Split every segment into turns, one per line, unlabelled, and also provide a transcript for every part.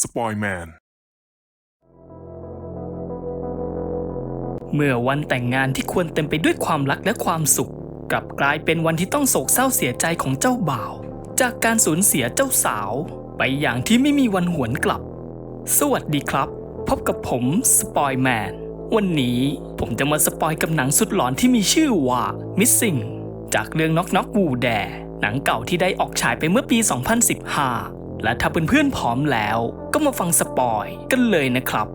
สปอยแมน
เมื่อวันแต่งงานที่ควรเต็มไปด้วยความรักและความสุข กลับกลายเป็นวันที่ต้องโศกเศร้าเสียใจของเจ้าบ่าว จากการสูญเสียเจ้าสาว ไปอย่างที่ไม่มีวันหวนกลับ สวัสดีครับ พบกับผมสปอยแมน วันนี้ผมจะมาสปอยกับหนังสุดหลอนที่มีชื่อว่า Missing จากเรื่องน็อกน็อกวูแดหนังเก่าที่ได้ออกฉายไปเมื่อปี 2015 และถ้าเพื่อนๆพร้อมแล้ว ก็มาฟังสปอยกันเลยนะครับ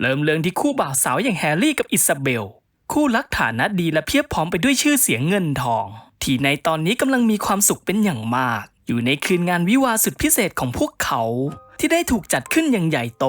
เริ่มเรื่องที่คู่บ่าวสาวอย่างแฮร์รี่กับอิซาเบล คู่รักฐานะดีและเพียบพร้อมไปด้วยชื่อเสียงเงินทอง ที่ในตอนนี้กำลังมีความสุขเป็นอย่างมาก อยู่ในคืนงานวิวาสุดพิเศษของพวกเขา ที่ได้ถูกจัดขึ้นอย่างใหญ่โต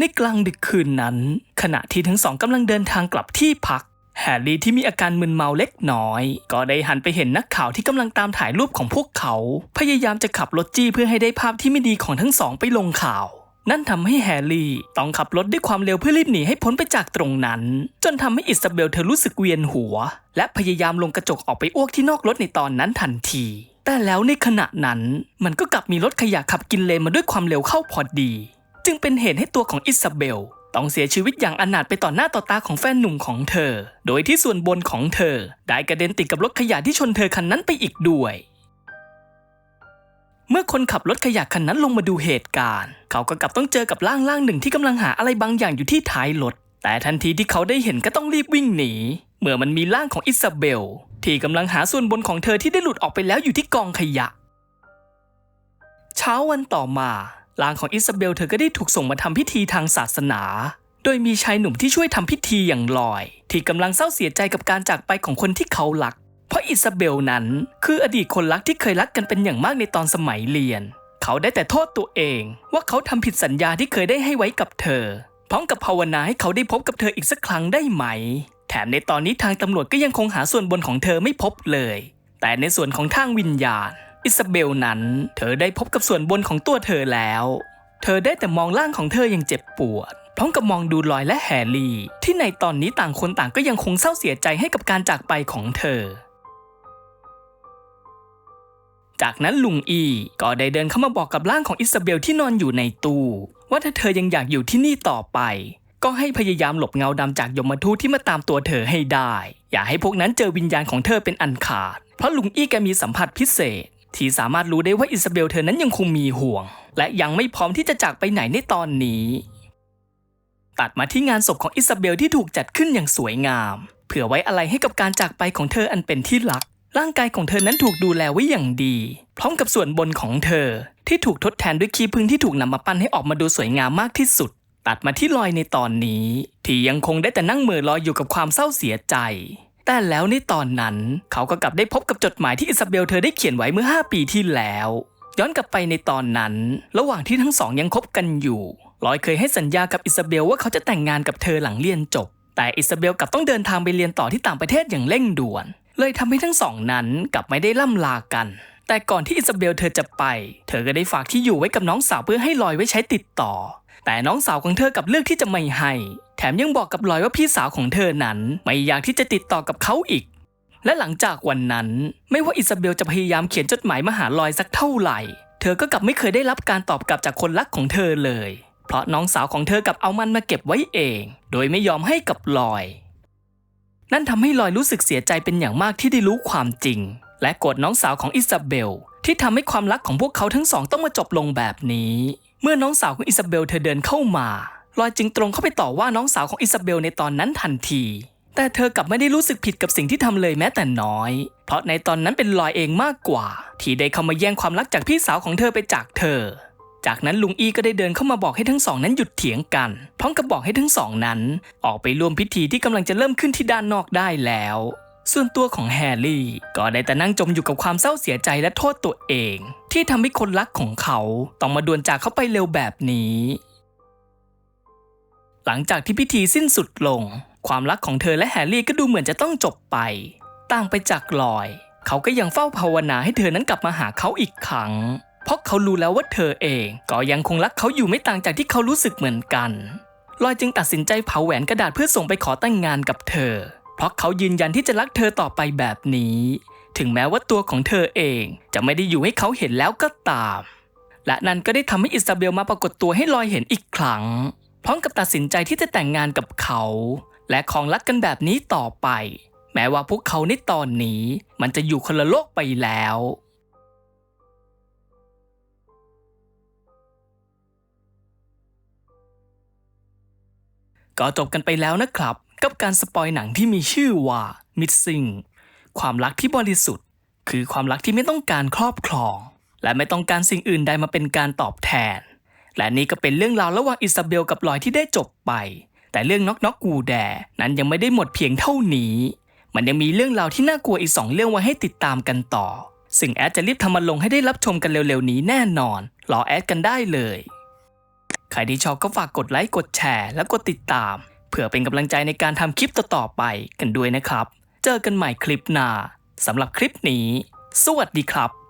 ในกลางดึกคืนนั้น ขณะที่ทั้งสองกำลังเดินทางกลับที่พัก แฮร์รี่ที่มีอาการมึนเมาเล็กน้อย ก็ได้หันไปเห็นนักข่าวที่กำลังตามถ่ายรูปของพวกเขา พยายามจะขับรถจี้เพื่อให้ได้ภาพที่ไม่ดีของทั้งสองไปลงข่าว นั่นทำให้แฮร์รี่ต้องขับรถด้วยความเร็วเพื่อรีบหนีให้พ้นไปจากตรงนั้น จนทำให้อิซาเบลเธอรู้สึกเวียนหัว และพยายามลงกระจกออกไปอ้วกที่นอกรถในตอนนั้นทันทีแต่แล้วในขณะนั้นมันก็กลับมีรถขยะขับกินเลนมาด้วยความเร็วเข้าพอดี จึงเป็นเหตุให้ตัวของอิซาเบล ต้องเสียชีวิตอย่างอนาถไปต่อหน้าต่อตาของแฟนหนุ่มของเธอ โดยที่ส่วนบนของเธอ ได้กระเด็นติดกับรถขยะที่ชนเธอคันนั้นไปอีกด้วย เมื่อคนขับรถขยะคันนั้นลงมาดูเหตุการณ์ เขาก็กลับต้องเจอกับร่างร่างหนึ่งที่กำลังหาอะไรบางอย่างอยู่ที่ท้ายรถแต่ทันทีที่เขาได้เห็นก็ต้องรีบวิ่งหนี เมื่อมันมีร่างของอิซาเบล ที่กำลังหาส่วนบนของเธอที่ได้หลุดออกไปแล้วอยู่ที่กองขยะ เช้าวันต่อมา ร่างของอิซาเบลเธอก็ได้ถูกส่งมาทำพิธีทางศาสนา โดยมีชายหนุ่มที่ช่วยทำพิธีอย่างลอย ที่กำลังเศร้าเสียใจกับการจากไปของคนที่เขารัก เพราะอิซาเบลนั้นคืออดีตคนรักที่เคยรักกันเป็นอย่างมากในตอนสมัยเรียน เขาได้แต่โทษตัวเอง ว่าเขาทำผิดสัญญาที่เคยได้ให้ไว้กับเธอ พร้อมกับภาวนาให้เขาได้พบกับเธออีกสักครั้งได้ไหม แถมในตอนนี้ทางตำรวจก็ยังคงหาส่วนบนของเธอไม่พบเลย แต่ในส่วนของทางวิญญาณ อิซาเบลนั้น เธอได้พบกับส่วนบนของตัวเธอแล้ว เธอได้แต่มองร่างของเธออย่างเจ็บปวด พร้อมกับมองดูลอยและแฮร์รี่ ที่ในตอนนี้ต่างคนต่างก็ยังคงเศร้าเสียใจให้กับการจากไปของเธอ จากนั้นลุงอีก็ได้เดินเข้ามาบอกกับร่างของอิซาเบลที่นอนอยู่ในตู้ว่าถ้าเธอยังอยากอยู่ที่นี่ต่อไป ก็ให้พยายามหลบเงาดำจากยมทูตที่มาตามตัวเธอให้ได้ อย่าให้พวกนั้นเจอวิญญาณของเธอเป็นอันขาด เพราะลุงอี้แกมีสัมผัสพิเศษ ที่สามารถรู้ได้ว่าอิซาเบลเธอนั้นยังคงมีห่วง และยังไม่พร้อมที่จะจากไปไหนในตอนนี้ ตัดมาที่งานศพของอิซาเบลที่ถูกจัดขึ้นอย่างสวยงามเผื่อไว้อะไรให้กับการจากไปของเธออันเป็นที่รัก ร่างกายของเธอนั้นถูกดูแลไว้อย่างดี พร้อมกับส่วนบนของเธอ ที่ถูกทดแทนด้วยขี้ผึ้งที่ถูกนำมาปั้นให้ออกมาดูสวยงามมากที่สุด ตัดมาที่ลอยในตอนนี้ ที่ยังคงได้แต่นั่งเม่อลอยอยู่กับความเศร้าเสียใจ แต่แล้วในตอนนั้น เขาก็กลับได้พบกับจดหมายที่อิซาเบลเธอได้เขียนไว้เมื่อ 5 ปีที่แล้ว ย้อนกลับไปในตอนนั้น ระหว่างที่ทั้งสองยังคบกันอยู่ลอยเคยให้สัญญากับอิซาเบลว่าเขาจะแต่งงานกับเธอหลังเรียนจบ แต่อิซาเบลกลับต้องเดินทางไปเรียนต่อที่ต่างประเทศอย่างเร่งด่วน เลยทำให้ทั้งสองนั้นกลับไม่ได้ล่ำลากัน แต่ก่อนที่อิซาเบลเธอจะไป เธอก็ได้ฝากที่อยู่ไว้กับน้องสาวเพื่อให้ลอยไว้ใช้ติดต่อ แต่น้องสาวของเธอกลับเลือกที่จะไม่ให้ แถมยังบอกกับลอยว่าพี่สาวของเธอนั้น ไม่อยากที่จะติดต่อกับเขาอีก และหลังจากวันนั้น ไม่ว่าอิซาเบลจะพยายามเขียนจดหมายมาหาลอยสักเท่าไหร่ เธอก็กลับไม่เคยได้รับการตอบกลับจากคนรักของเธอเลย เพราะน้องสาวของเธอกลับเอามันมาเก็บไว้เอง โดยไม่ยอมให้กับลอย นั่นทำให้ลอยรู้สึกเสียใจเป็นอย่างมากที่ได้รู้ความจริง และโกรธน้องสาวของอิซาเบล ที่ทำให้ความรักของพวกเขาทั้งสองต้องมาจบลงแบบนี้ เมื่อน้องสาวของอิซาเบลเธอเดินเข้ามา ลอยจึงตรงเข้าไปต่อว่าน้องสาวของอิซาเบลในตอนนั้นทันที แต่เธอกลับไม่ได้รู้สึกผิดกับสิ่งที่ทำเลยแม้แต่น้อย เพราะในตอนนั้นเป็นลอยเองมากกว่า ที่ได้เข้ามาแย่งความรักจากพี่สาวของเธอไปจากเธอ จากนั้นลุงอีก็ได้เดินเข้ามาบอกให้ทั้งสองนั้นหยุดเถียงกัน พร้อมกับบอกให้ทั้งสองนั้น ออกไปร่วมพิธีที่กำลังจะเริ่มขึ้นที่ด้านนอกได้แล้วส่วนตัวของแฮร์รี่ก็ได้แต่นั่งจมอยู่กับความเศร้าเสียใจและโทษตัวเอง ที่ทำให้คนรักของเขา ต้องมาด่วนจากเขาไปเร็วแบบนี้ หลังจากที่พิธีสิ้นสุดลง ความรักของเธอและแฮร์รี่ก็ดูเหมือนจะต้องจบไป ต่างไปจากลอย เขาก็ยังเฝ้าภาวนาให้เธอนั้นกลับมาหาเขาอีกครั้ง เพราะเขารู้แล้วว่าเธอเอง ก็ยังคงรักเขาอยู่ไม่ต่างจากที่เขารู้สึกเหมือนกันลอยจึงตัดสินใจเผาแหวนกระดาษเพื่อส่งไปขอแต่งงานกับเธอ เพราะเขายืนยันที่จะรักเธอต่อไปแบบนี้ ถึงแม้ว่าตัวของเธอเองจะไม่ได้อยู่ให้เขาเห็นแล้วก็ตาม และนั่นก็ได้ทำให้อิซาเบลมาปรากฏตัวให้ลอยเห็นอีกครั้ง พร้อมกับตัดสินใจที่จะแต่งงานกับเขา และของรักกันแบบนี้ต่อไป แม้ว่าพวกเขาในตอนนี้มันจะอยู่คนละโลกไปแล้ว ก็จบกันไปแล้วนะครับ กับการสปอยหนังที่มีชื่อว่า Missing ความรักที่บริสุทธิ์ คือความรักที่ไม่ต้องการครอบครอง และไม่ต้องการสิ่งอื่นใดมาเป็นการตอบแทน และนี่ก็เป็นเรื่องราวระหว่างอิซาเบลกับลอยที่ได้จบไป แต่เรื่องน็อกน็อกกูแดนั้นยังไม่ได้หมดเพียงเท่านี้ มันยังมีเรื่องราวที่น่ากลัวอีกสองเรื่องไว้ให้ติดตามกันต่อ ซึ่งแอดจะรีบทำมันลงให้ได้รับชมกันเร็วๆนี้แน่นอน รอแอดกันได้เลย ใครที่ชอบก็ฝากกดไลค์กดแชร์ และกดติดตาม เพื่อเป็นกำลังใจในการทำคลิปต่อๆไปกันด้วยนะครับ เจอกันใหม่คลิปหน้าสำหรับคลิปนี้ สวัสดีครับ